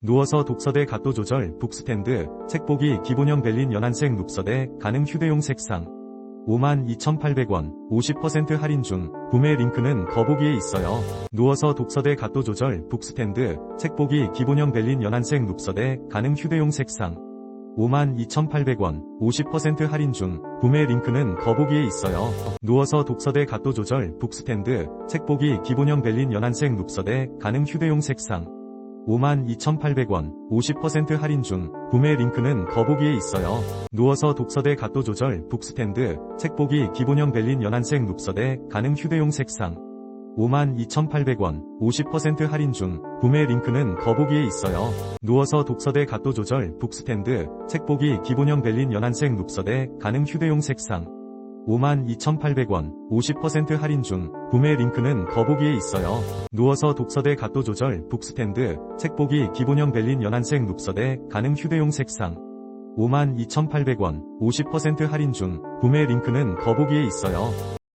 누워서 독서대 각도 조절 북스탠드 책 보기 기본형 벨린 연한색 눕서대 가능 휴대용 색상. 52,800원 50% 할인 중. 구매 링크는 더보기에 있어요. 누워서 독서대 각도 조절 북스탠드 책 보기 기본형 벨린 연한색 눕서대 가능 휴대용 색상. 52,800원 50% 할인 중. 구매 링크는 더보기에 있어요. 누워서 독서대 각도 조절 북스탠드 책 보기 기본형 벨린 연한색 눕서대 가능 휴대용 색상 52,800원 50% 할인 중 구매 링크는 더보기에 있어요. 누워서 독서대 각도 조절 북스탠드 책 보기 기본형 벨린 연한색 눕서대 가능 휴대용 색상 52,800원 50% 할인 중 구매 링크는 더보기에 있어요. 누워서 독서대 각도 조절 북스탠드 책 보기 기본형 벨린 연한색 눕서대 가능 휴대용 색상 52,800원 50% 할인 중 구매 링크는 더보기에 있어요. 누워서 독서대 각도 조절 북스탠드 책 보기 기본형 벨린 연한색 눕서대 가능 휴대용 색상 52,800원 50% 할인 중 구매 링크는 더보기에 있어요.